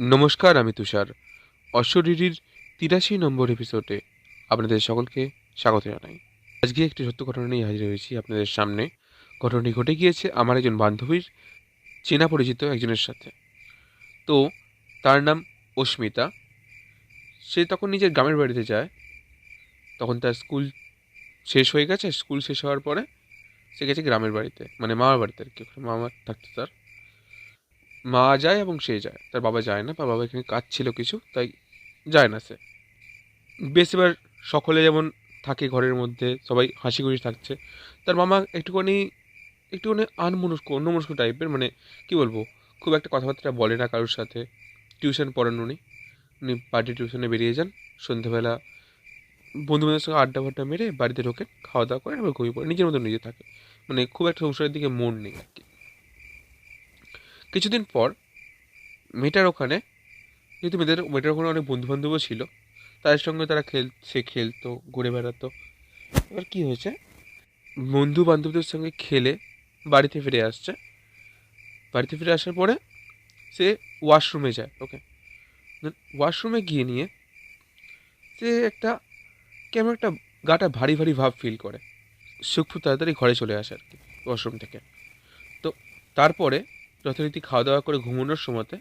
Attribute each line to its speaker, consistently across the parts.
Speaker 1: নমস্কার, আমি তুষার। অশ্বরিরির তিরাশি নম্বর এপিসোডে আপনাদের সকলকে স্বাগত জানাই। আজকে একটি সত্য ঘটনা নিয়ে হাজির হয়েছি আপনাদের সামনে। ঘটনাটি ঘটে গিয়েছে আমার একজন বান্ধবীর চেনা পরিচিত একজনের সাথে। তো, তার নাম অস্মিতা। সে তখন নিজের গ্রামের বাড়িতে যায়। তখন তার স্কুল শেষ হয়ে গেছে। স্কুল শেষ হওয়ার পরে সে গেছে গ্রামের বাড়িতে মানে মামার বাড়িতে আর কি। ওখানে মামা থাকতো তার। মা যায় এবং সে যায়। তার বাবা যায় না, তার বাবা এখানে কাজ ছিল কিছু, তাই যায় না সে। বেশ এবার সকলে যেমন থাকে ঘরের মধ্যে, সবাই হাসি খুশি থাকছে। তার মামা একটুখানি একটুখানি আনমনস্ক, অন্যমনস্ক টাইপের মানে কি বলব, খুব একটা কথাবার্তা বলে না কারোর সাথে। টিউশন পড়ান উনি উনি বাড়িতে টিউশনে বেরিয়ে যান। সন্ধ্যেবেলা বন্ধুবান্ধবের সঙ্গে আড্ডা ফাড্ডা মেরে বাড়িতে ঢোকে খাওয়া দাওয়া করে এবার ঘুমিয়ে পড়ে নিজের মতো নিজে থাকে। মানে খুব একটা সংসারের দিকে মন নেই আর কি। কিছুদিন পর মেয়েটার ওখানে, যেহেতু মেয়েদের, মেয়েটার ওখানে অনেক বন্ধুবান্ধবও ছিল তাদের সঙ্গে তারা খেল, সে খেলতো, ঘুরে বেড়াতো। এবার কী হয়েছে? বন্ধু বান্ধবদের সঙ্গে খেলে বাড়িতে ফিরে আসছে। বাড়িতে ফিরে আসার পরে সে ওয়াশরুমে যায়, ওকে। ওয়াশরুমে গিয়ে নিয়ে সে একটা, কেমন একটা গাটা ভারী ভারী ভাব ফিল করে। সুখ তাড়াতাড়ি ঘরে চলে আসে আর কি, ওয়াশরুম থেকে। তো তারপরে যথারীতি খাওয়া দাওয়া করে ঘুমানোর সময়তে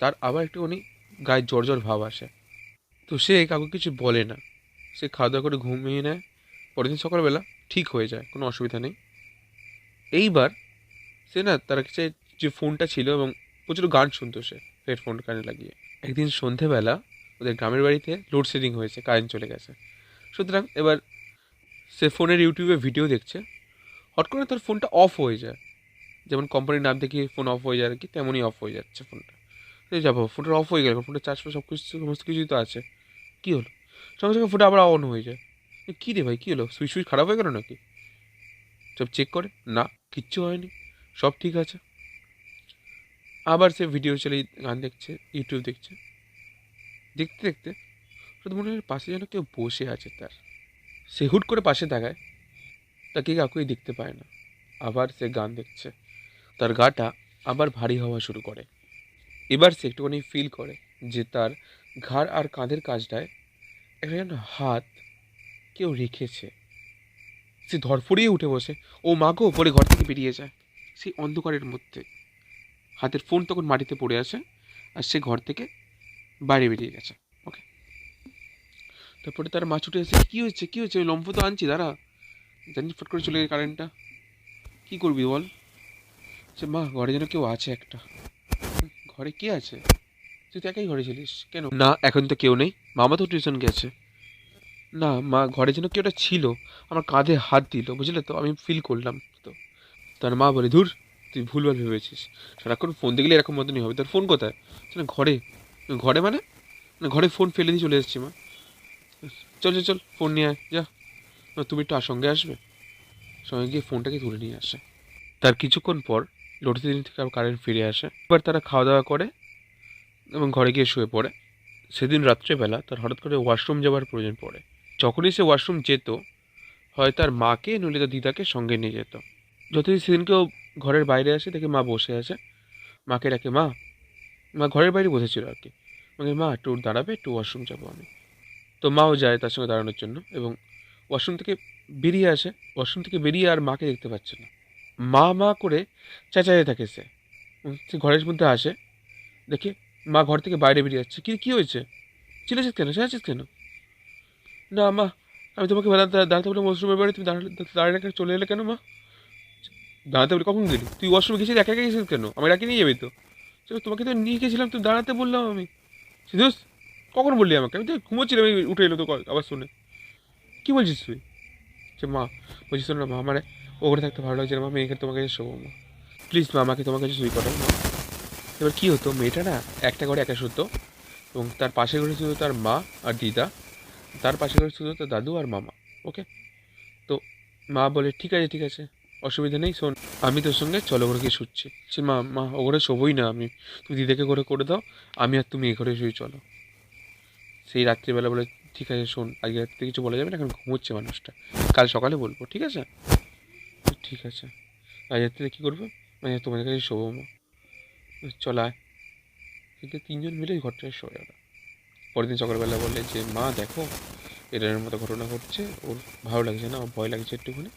Speaker 1: তার আবার একটুখানি গায়ে জ্বর জ্বর ভাব আসে। তো সে কাউকে কিছু বলে না। সে খাওয়া দাওয়া করে ঘুমিয়ে নেয় পরের দিন সকালবেলা ঠিক হয়ে যায়, কোনো অসুবিধা নেই। এইবার সে না তার কাছে যে ফোনটা ছিল এবং প্রচুর গান শুনতো সে, হেডফোন কানে লাগিয়ে। একদিন সন্ধেবেলা ওদের গ্রামের বাড়িতে লোডশেডিং হয়েছে কারেন্ট চলে গেছে। সুতরাং এবার সে ফোনের ইউটিউবে ভিডিও দেখছে হট করে তার ফোনটা অফ হয়ে যায়। যেমন কোম্পানির নাম দেখিয়ে ফোন অফ হয়ে যায় আর কি, তেমনই অফ হয়ে যাচ্ছে ফোনটা এই যাব ফোনটা অফ হয়ে গেল ফোনটা চার্জ সব কিছু, সমস্ত কিছুই তো আছে। কী হলো? সঙ্গে সঙ্গে ফোনটা আবার অন হয়ে যায়। কী রে ভাই, কী হলো? সুইচ সুইচ খারাপ হয়ে গেল নাকি? সব চেক করে? না, কিচ্ছু হয়নি। সব ঠিক আছে। আবার সে ভিডিও চালিয়ে গান দেখছে ইউটিউব দেখছে। দেখতে দেখতে হঠাৎ মনে হয় পাশে যেন কেউ বসে আছে তার। সে হুট করে পাশে তাকায়। তাকে কাকুই দেখতে পায় না। আবার সে গান দেখছে। তার গাটা আবার ভারী হওয়া শুরু করে। এবার সে একটুখানি ফিল করে যে তার ঘাড় আর কাঁধের কাজটায় একটা হাত কেউ রেখেছে। সে ধরফড়িয়ে উঠে বসে। ও মাগো পরে ঘর থেকে বেরিয়ে যায়। সেই অন্ধকারের মধ্যে। হাতের ফোন তখন মাটিতে পড়ে আসে আর সে ঘর থেকে বাইরে বেরিয়ে গেছে। ওকে তারপরে তার মা ছুটে এসে, কী হয়েছে? কী হয়েছে? লম্ফ তো আনছি, দাঁড়া। জানি ফট করে চলে গেছে কারেন্টটা কী করবি বল? সে মা, ঘরে যেন কেউ আছে একটা। ঘরে কে আছে? তুই তো একাই ঘরে ছিলিস, কেন? না, এখন তো কেউ নেই। মামা তো টিউশন গেছে। না, মা, ঘরে যেন কেউ একটা ছিল, আমার কাঁধে হাত দিল, বুঝলে তো? আমি ফিল করলাম তো। তার মা বলে, ধুর, তুই ভুলভাল ভেবেছিস। সারাক্ষণ ফোন দেখলে এরকম মতনই হবে। তোর ফোন কোথায়? না, ঘরে। ঘরে মানে? না, ঘরে ফোন ফেলে দিয়ে চলে এসেছি, মা। চল চল চল ফোন নিয়ে আয়, যা। তুমি একটু আর সঙ্গে আসবে? সঙ্গে গিয়ে ফোনটাকে তুলে নিয়ে আসে। তার কিছুক্ষণ পর লোডশেডিং থেকে আবার কারেন্ট ফিরে আসে। এবার তারা খাওয়া দাওয়া করে এবং ঘরে গিয়ে শুয়ে পড়ে। সেদিন রাত্রেবেলা তার হঠাৎ করে ওয়াশরুম যাওয়ার প্রয়োজন পড়ে। যখনই সে ওয়াশরুম যেত, হয় তার মাকে নইলে তার দিদাকে সঙ্গে নিয়ে যেত। যতই সেদিনকেও ঘরের বাইরে আসে, দেখে মা বসে আছে। মাকে ডাকে, মা মা ঘরের বাইরে বসেছিল আর কি? আমাকে মা, একটু দাঁড়াবে, একটু ওয়াশরুম যাব আমি। তো মাও যায় তার সঙ্গে দাঁড়ানোর জন্য এবং ওয়াশরুম থেকে বেরিয়ে আসে। ওয়াশরুম থেকে বেরিয়ে আর মাকে দেখতে পাচ্ছে না। মা মা করে চেঁচাতে থাকে সে। সে ঘরের মধ্যে আসে, দেখে মা ঘর থেকে বাইরে বেরিয়ে যাচ্ছে। কি, কী হয়েছে? চিলেছিস কেন? চেঁচাচ্ছিস কেন? না মা, আমি তোমাকে দাঁড়াতে বলে ওয়াশরুমের বাড়ি তুমি দাঁড়িয়ে রেখে চলে এলে কেন মা? দাঁড়াতে বলে, কখন গেলি? তুই ওয়াশরুমে গেছিস, একা একা গেছিস কেন? আমি ডাকি নিয়ে যাবি তো। তোমাকে তো নিয়ে গেছিলাম তুই দাঁড়াতে বললাম আমি। সিদ্ধুস কখন বললি আমাকে? আমি তো ঘুমোচ্ছিলাম আমি উঠে এলো তো আবার শুনে। কী বলছিস তুই? সে মা বলছিস না মা, আমার ওখানে থাকতে ভালো লাগছে না, মা এখানে তোমাকে শোবো, মা। প্লিজ মা, আমাকে তোমার কাছে শুই করো, মা। এবার কী হতো, মেয়েটা না একটা ঘরে একা শুতো, এবং তার পাশে ঘরে শুধু তার মা আর দিদা, তার পাশে ঘরে শুধু তার দাদু আর মামা ওকে তো মা বলে, ঠিক আছে ঠিক আছে, অসুবিধা নেই, শোন, আমি তোর সঙ্গে চলো ঘরে গিয়ে শুচ্ছি। সে, মা মা ও ঘরে শোবই না আমি, তুমি দিদাকে করে করে দাও, আমি আর তুমি এ ঘরে শুয়ে চলো। সেই রাত্রিবেলা বলে, ঠিক আছে, শোন, আজকে রাত্রে কিছু বলা যাবে না, এখন ঘুমোচ্ছে মানুষটা, কাল সকালে বলব, ঠিক আছে? ঠিক আছে। আজ কী করব? মানে তোমাদের কাছে শোবো। মা চল আয়। সেদিকে তিনজন মিলে ঘরটায় শোয় ওরা পরের দিন সকালবেলা বলে যে, মা, দেখো এরকম মতো ঘটনা ঘটছে। ওর ভালো লাগছে না ভয় লাগছে একটুখানি।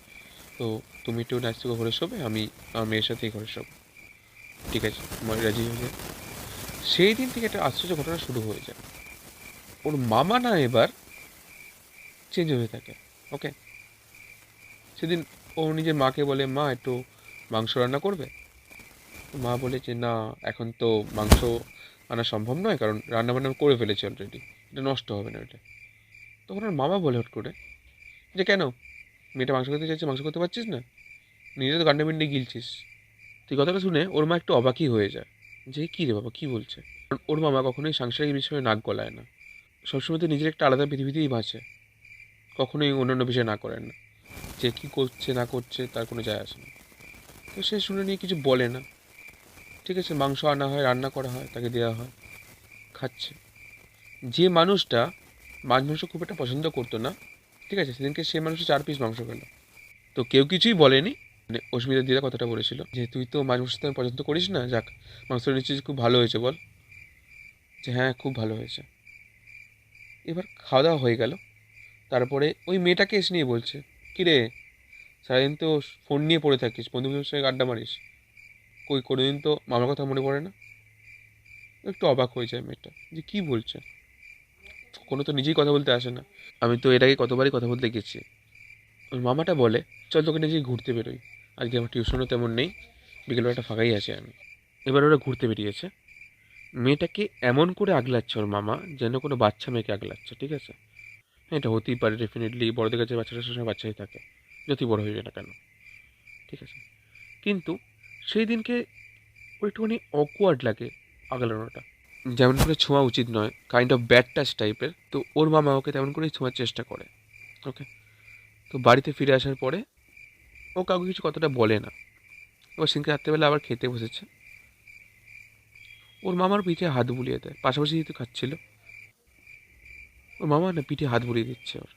Speaker 1: তো তুমি একটু নাচ থেকে ঘরে শোবে, আমি আমার মেয়ের সাথেই ঘরে শোবো। ঠিক আছে মা রাজি হয়ে যায়? সেই দিন থেকে একটা আশ্চর্য ঘটনা শুরু হয়ে যায়। ওর মামা না এবার চেঞ্জ হয়ে থাকে ওকে সেদিন ও নিজের মাকে বলে, মা, একটু মাংস রান্না করবে? মা বলে যে না, এখন তো মাংস আনা সম্ভব নয়, কারণ রান্না বান্না করে ফেলেছি অলরেডি এটা নষ্ট হবে না এটা। তখন ওর মামা বলে হট করে, যে কেন? মেয়েটা মাংস করতে চাইছে, মাংস করতে পারছিস না? নিজে তো গান্ডা মিন্ডে গিলছিস। তুই কথাটা শুনে ওর মা একটু অবাকই হয়ে যায়, যে কী রে বাবা, কী বলছে? কারণ ওর মামা কখনোই সাংসারিক বিষয়ে নাক গলায় না। সবসময় তো নিজের একটা আলাদা পৃথিবীতেই বাঁচে। কখনোই অন্যান্য বিষয় না করেন না। যে কী করছে, না করছে, তার কোনো যায় আসে না। তো সে শুনে নিয়ে কিছু বলে না। ঠিক আছে, মাংস আনা হয়, রান্না করা হয়, তাকে দেওয়া হয়, খাচ্ছে। যে মানুষটা মাছ মাংস খুব একটা পছন্দ করতো না, ঠিক আছে, সেদিনকে সে মানুষ চার পিস মাংস পেল তো কেউ কিছুই বলেনি। মানে অস্মিতা দিদা কথাটা বলেছিল যে, তুই তো মাছ মাংস তেমন পছন্দ করিস না, যাক, মাংসটা নিশ্চয়ই খুব ভালো হয়েছে, বল। যে হ্যাঁ খুব ভালো হয়েছে। এবার খাওয়া দাওয়া হয়ে গেল। তারপরে ওই মেয়েটাকে এসে নিয়ে বলছে কিরে? সারাদিন তো ফোন নিয়ে পড়ে থাকিস, বন্ধু বান্ধবের সঙ্গে আড্ডা মারিস। কই, কোনোদিন তো মামার কথা মনে পড়ে না? একটু অবাক হয়ে যায় মেয়েটা, যে কী বলছে? কোনো তো নিজেই কথা বলতে আসে না। আমি তো এর আগে কতবারই কথা বলতে গেছি। ওই মামাটা বলে, চল তোকে নিজেই ঘুরতে বেরোই। আজকে আমার টিউশনও তেমন নেই বিকেলবেলাটা ফাঁকাই আছি আমি। এবার ওরা ঘুরতে বেরিয়েছে। মেয়েটাকে এমন করে আগলাচ্ছে ওর মামা, যেন কোনো বাচ্চা মেয়েকে আগলাচ্ছে, ঠিক আছে? এটা হতেই পারে ডেফিনেটলি বড়দের কাছে বাচ্চারা সবসময় বাচ্চাই থাকে, যতই বড় হয়ে যায় না কেন, ঠিক আছে? কিন্তু সেই দিনকে ওর একটুখানি অকওয়ার্ড লাগে আগলানোটা। যেমন করে ছোঁয়া উচিত নয় কাইন্ড অফ ব্যাড টাচ টাইপের তো ওর মামা ওকে তেমন করেই ছোঁয়ার চেষ্টা করে ওকে তো বাড়িতে ফিরে আসার পরে ও কাউকে কিছু কতটা বলে না। ও সিনকে রাত্রেবেলা আবার খেতে বসেছে। ওর মামার পিঠে হাত বুলিয়ে দেয়, পাশাপাশি যেহেতু খাচ্ছিল ওর মামা না পিঠে হাত বুলিয়ে দিচ্ছে ওর।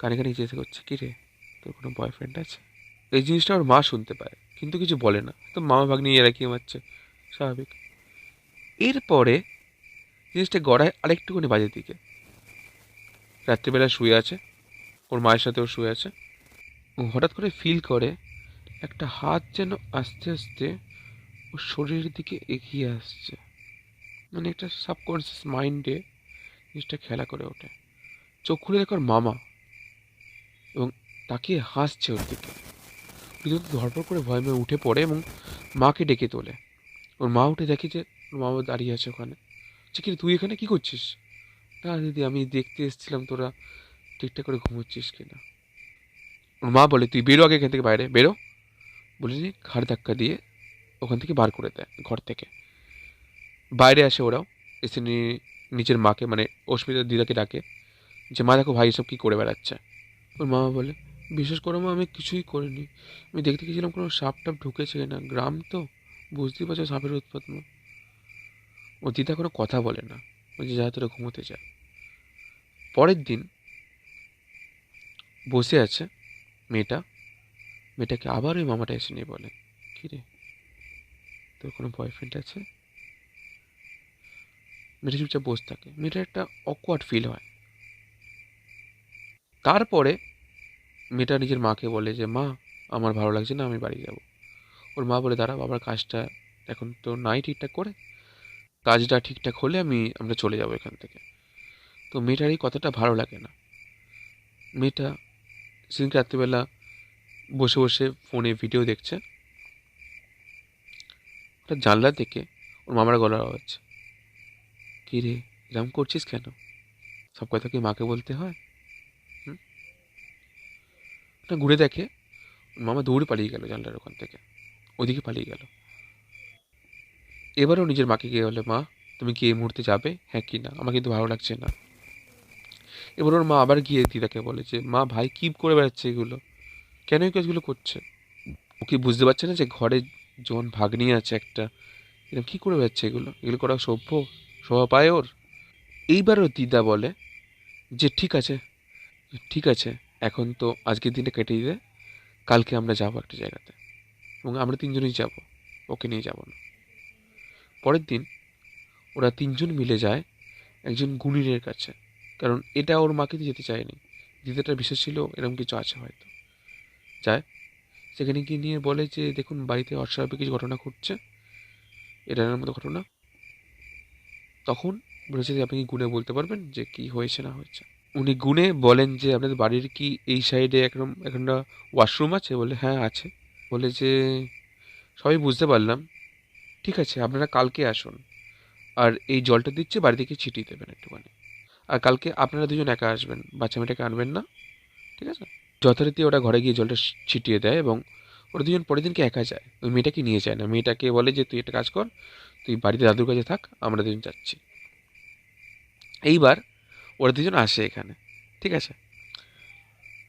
Speaker 1: কানে কানে জিজ্ঞাসা করছে, কী রে, তোর কোনো বয়ফ্রেন্ড আছে? এই জিনিসটা ওর মা শুনতে পায়, কিন্তু কিছু বলে না। তো মামা ভাগ্নি এরা কি মারছে? স্বাভাবিক। এরপরে জিনিসটা গড়ায় আরেকটুখানি বাজের দিকে। রাত্রিবেলা শুয়ে আছে, ওর মায়ের সাথে ও শুয়ে আছে। ও হঠাৎ করে ফিল করে, একটা হাত যেন আস্তে আস্তে ওর শরীরের দিকে এগিয়ে আসছে। মানে একটা সাবকনসিয়াস মাইন্ডে জিনিসটা খেলা করে ওঠে। চোখ খুলে দেখো মামা এবং তাকিয়ে হাসছে ওর দিকে। রীতিমতো ধরপড় করে ভয় মেয়ে উঠে পড়ে এবং মাকে ডেকে তোলে। ওর মা উঠে দেখে যে ওর মামা দাঁড়িয়ে আছে ওখানে। যে তুই এখানে কি করছিস? না দিদি, আমি দেখতে এসেছিলাম তোরা ঠিকঠাক করে ঘুমোচ্ছিস কিনা? ওর মা বলে, তুই বেরো আগে এখান থেকে বাইরে, বেরো। বলে নিয়ে ঘাড় ধাক্কা দিয়ে ওখান থেকে বার করে দেয়, ঘর থেকে। বাইরে আসে ওরাও, এসে নিয়ে নিজের মাকে মানে অস্মিতার দিদাকে ডাকে যে, মা, দেখো ভাই, এসব কী করে বেড়াচ্ছে? ওর মামা বলে বিশেষ করে মা, আমি কিছুই করিনি। আমি দেখতে গেছিলাম কোনো সাপ টাপ ঢুকেছে না গ্রাম তো, বুঝতেই পারছ সাপের উৎপাত মা। ও দিদা কোনো কথা বলে না। ওই যে যা তোরা ঘুমোতে যায় পরের দিন বসে আছে মেয়েটা। মেয়েটাকে আবার ওই মামাটা এসে নিয়ে বলে, কী রে, তোর কোনো বয়ফ্রেন্ড আছে? মেয়েটা চুপচাপ বসে থাকে। মেয়েটার একটা অকওয়ার্ড ফিল হয়। তারপরে মেয়েটা নিজের মাকে বলে যে, মা, আমার ভালো লাগছে না, আমি বাড়ি যাব। ওর মা বলে, দাঁড়া, বাবার কাজটা এখন তো নাই ঠিকঠাক করে। কাজটা ঠিকঠাক হলে আমি, আমরা চলে যাব এখান থেকে। তো মেয়েটার এই কথাটা ভালো লাগে না। মেয়েটা সেদিনকে রাত্রিবেলা বসে বসে ফোনে ভিডিও দেখছে। ওটা জানলা থেকে ওর মামার গলা কী রে এরকম করছিস কেন? সব কথা কি মাকে বলতে হয়? ওটা ঘুরে দেখে। মামা দৌড়ে পালিয়ে গেল জানলার ওখান থেকে। ওদিকে পালিয়ে গেল। এবারও নিজের মাকে গিয়ে বলে, মা, তুমি কি এই মুহূর্তে যাবে? হ্যাঁ কি না, আমার কিন্তু ভালো লাগছে না। এবার ওর মা আবার গিয়ে দিদাকে বলে যে, মা, ভাই কী করে বেড়াচ্ছে এগুলো? কেন এই কাজগুলো করছে? ও কি বুঝতে পারছে না যে ঘরে যখন ভাগ্নি আছে একটা এরকম কী করে বেড়াচ্ছে এগুলো? এগুলো করা সভ্য? শোভা পায় ওর এইবারও দিদা বলে যে, ঠিক আছে ঠিক আছে, এখন তো আজকের দিনটা কেটে দিলে কালকে আমরা যাব একটা জায়গাতে। এবং আমরা তিনজনেই যাব, ওকে নিয়ে যাব না। পরের দিন ওরা তিনজন মিলে যায় একজন গুণিনের কাছে। কারণ এটা ওর মাকে যেতে চায়নি। দিদাটা বিশ্বাস ছিল এরকম কিছু আছে হয়তো। যায়, সেখানে গিয়ে নিয়ে বলে যে, দেখুন, বাড়িতে অস্বাভাবিক কিছু ঘটনা ঘটছে। এটা মতো ঘটনা। তখন বলেছে যে আপনি গুণে বলতে পারবেন যে কি হয়েছে না হয়েছে? উনি গুনে বলেন যে আপনাদের বাড়ির কি এই সাইডে একরকম একটা ওয়াশরুম আছে? বলে হ্যাঁ আছে। বলে যে, সবই বুঝতে পারলাম। ঠিক আছে, আপনারা কালকে আসুন। আর এই জলটা দিচ্ছে, বাড়ি থেকে ছিটিয়ে দেবেন একটুখানি। আর কালকে আপনারা দুজন একা আসবেন বাচ্চা মেয়েটাকে আনবেন না। ঠিক আছে? যথারীতি ওরা ঘরে গিয়ে জলটা ছিটিয়ে দেয় এবং ওরা দুজন পরের দিনকে একা যায়। ওই মেয়েটাকে নিয়ে যায় না। মেয়েটাকে বলে যে, তুই একটা কাজ কর, তুই বাড়িতে দাদুর কাছে থাক, আমরা দুজন যাচ্ছি। এইবার ওরা দুজন আসে এখানে, ঠিক আছে?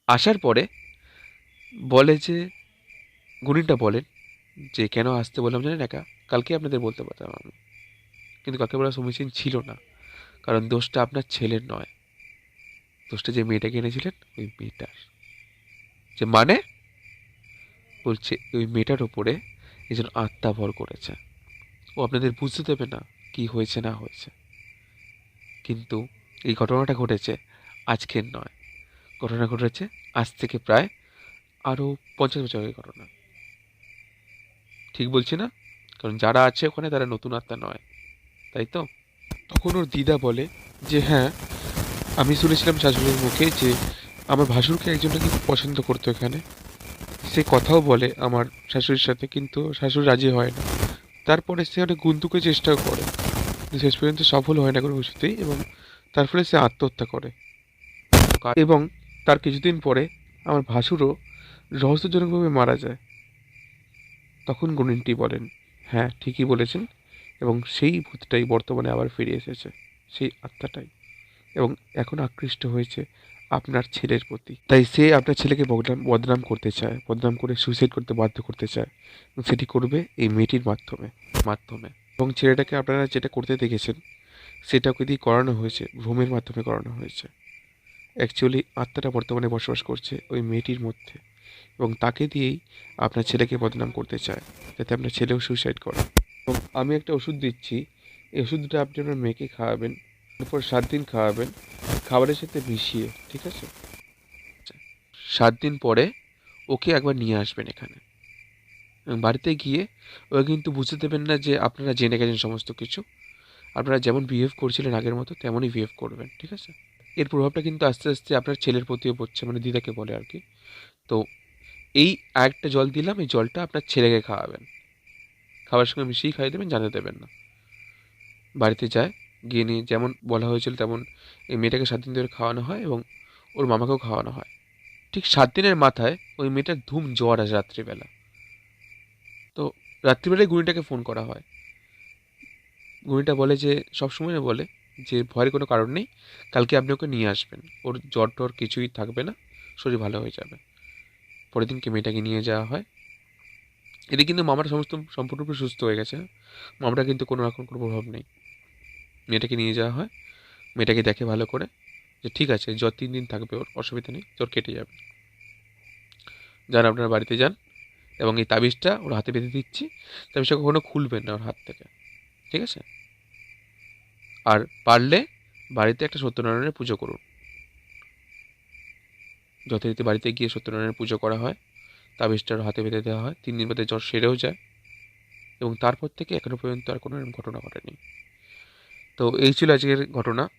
Speaker 1: আসার পরে বলে যে, গুণিনটা বলেন যে, কেন আসতে বললাম জানেন একা? কালকে আপনাদের বলতে পারতাম আমি। কিন্তু কাকে বলা সমীচীন ছিল না, কারণ দোষটা আপনার ছেলের নয়। দোষটা যে মেয়েটাকে এনেছিলেন, ওই মেয়েটার। যে মানে বলছে ওই মেয়েটার ওপরে একজন আত্মা ভর করেছে। ও আপনাদের বুঝতে দেবে না কি হয়েছে, না হয়েছে। কিন্তু এই ঘটনাটা ঘটেছে আজকের নয়। ঘটনা ঘটেছে আজ থেকে প্রায় আরও পঞ্চাশ বছর ঘটনা। ঠিক বলছি না? কারণ যারা আছে ওখানে তারা নতুন আত্মা নয়। তাই তো? তখন ওর দিদা বলে যে হ্যাঁ আমি শুনেছিলাম শাশুড়ির মুখে যে আমার ভাসুরকে একজন নাকি পছন্দ করতো এখানে। সে কথাও বলে আমার শাশুড়ির সাথে, কিন্তু শাশুড়ি রাজি হয় না। তারপরে সে অনেক গুন্তুকে চেষ্টাও করে। শেষ পর্যন্ত সফল হয় না কোনো কিছুতেই এবং তার ফলে সে আত্মহত্যা করে। এবং তার কিছুদিন পরে আমার ভাসুরও রহস্যজনকভাবে মারা যায়। তখন গুণিনটি বলেন হ্যাঁ ঠিকই বলেছেন এবং সেই ভূতটাই বর্তমানে আবার ফিরে এসেছে, সেই আত্মাটাই। এবং এখন আকৃষ্ট হয়েছে আপনার ছেলের প্রতি। তাই সে আপনার ছেলেকে বদনাম বদনাম করতে চায়, বদনাম করে সুইসাইড করতে বাধ্য করতে চায়। সেটি করবে এই মেয়েটির মাধ্যমে মাধ্যমে। এবং ছেলেটাকে আপনারা যেটা করতে দেখেছেন, সেটাকে দিয়ে করানো হয়েছে, ভ্রমের মাধ্যমে করানো হয়েছে। অ্যাকচুয়ালি আত্মাটা বর্তমানে বসবাস করছে ওই মেয়েটির মধ্যে। এবং তাকে দিয়েই আপনার ছেলেকে বদনাম করতে চায়, যাতে আপনার ছেলেও সুইসাইড করে। এবং আমি একটা ওষুধ দিচ্ছি, এই ওষুধটা আপনি আপনার মেয়েকে খাওয়াবেন এরপর সাত দিন খাওয়াবেন। খাবারের সাথে মিশিয়ে, ঠিক আছে? সাত দিন পরে ওকে একবার নিয়ে আসবেন এখানে। বাড়িতে গিয়ে ওকে কিন্তু বুঝতে দেবেন না যে আপনারা জেনে গেছেন সমস্ত কিছু। আপনারা যেমন বিহেভ করছিলেন আগের মতো, তেমনই বিহেভ করবেন, ঠিক আছে? এর প্রভাবটা কিন্তু আস্তে আস্তে আপনার ছেলের প্রতিও পড়ছে মানে দিদাকে বলে আর কি। তো এই একটা জল দিলাম, এই জলটা আপনার ছেলেকে খাওয়াবেন। খাবারের সঙ্গে মিশিয়েই খাইয়ে দেবেন, জানতে দেবেন না। বাড়িতে যায় গিয়ে নিয়ে যেমন বলা হয়েছিল তেমন এই মেয়েটাকে সাত দিন ধরে খাওয়ানো হয় এবং ওর মামাকেও খাওয়ানো হয়। ঠিক সাত দিনের মাথায় ওই মেয়েটার ধুম জ্বর আসে রাত্রিবেলা। তো রাত্রিবেলায় গুণিটাকে ফোন করা হয়। গুণিটা বলে যে, সবসময় বলে যে, ভয়ের কোনো কারণ নেই, কালকে আপনি ওকে নিয়ে আসবেন। ওর জ্বর টর কিছুই থাকবে না, শরীর ভালো হয়ে যাবে। পরের দিনকে মেয়েটাকে নিয়ে যাওয়া হয়। এতে কিন্তু মামাটা সমস্ত, সম্পূর্ণরূপে সুস্থ হয়ে গেছে। মামাটা কিন্তু কোনো রকম কোনো প্রভাব নেই। মেয়েটাকে নিয়ে যাওয়া হয়। মেয়েটাকে দেখে ভালো করে যে ঠিক আছে, জ্বর তিন দিন থাকবে ওর, অসুবিধা নেই, জ্বর কেটে যাবে। যারা আপনার বাড়িতে যান এবং এই তাবিজটা ওর হাতে বেঁধে দিচ্ছি, তাবিজটা কখনো খুলবেন না ওর হাত থেকে, ঠিক আছে? আর পারলে বাড়িতে একটা সত্যনারায়ণের পুজো করুন। যথারীতি বাড়িতে গিয়ে সত্যনারায়ণের পুজো করা হয় তাবিজটার হাতে বেঁধে দেওয়া হয়, তিন দিন বাদে জ্বর সেরেও যায় এবং তারপর থেকে এখনও পর্যন্ত আর কোনো এরকম ঘটনা ঘটেনি। তো এই ছিল আজকের ঘটনা।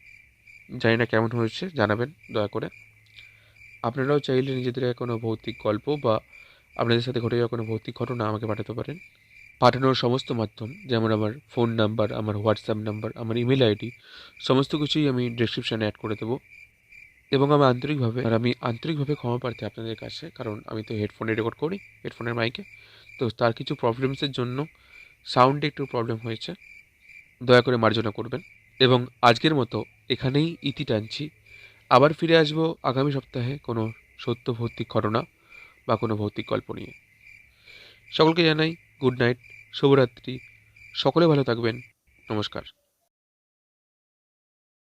Speaker 1: জানি না কেমন হয়েছে, জানাবেন, দয়া করে। আপনারাও চাইলে নিজেদের কোনো ভৌতিক গল্প বা আপনাদের সাথে ঘটে যাওয়া কোনো ভৌতিক ঘটনা আমাকে পাঠাতে পারেন। পাঠানোর সমস্ত মাধ্যম, যেমন আমার ফোন নাম্বার আমার হোয়াটসঅ্যাপ নাম্বার আমার ইমেল আইডি সমস্ত কিছুই আমি ডিসক্রিপশানে অ্যাড করে দেবো। এবং আমি আন্তরিকভাবে, আর আমি আন্তরিকভাবে ক্ষমা প্রার্থী আপনাদের কাছে, কারণ আমি তো হেডফোনে রেকর্ড করি হেডফোনের মাইকে তো তার কিছু প্রবলেমসের জন্য সাউন্ডে একটু প্রবলেম হয়েছে। দয়া করে মার্জনা করবেন। এবং আজকের মতো এখানেই ইতি টানছি। আবার ফিরে আসব আগামী সপ্তাহে কোনো সত্য ভৌতিক ঘটনা বা কোনো ভৌতিক গল্প নিয়ে। সকলকে জানাই, গুড নাইট, শুভরাত্রি। সকলে ভালো থাকবেন। নমস্কার।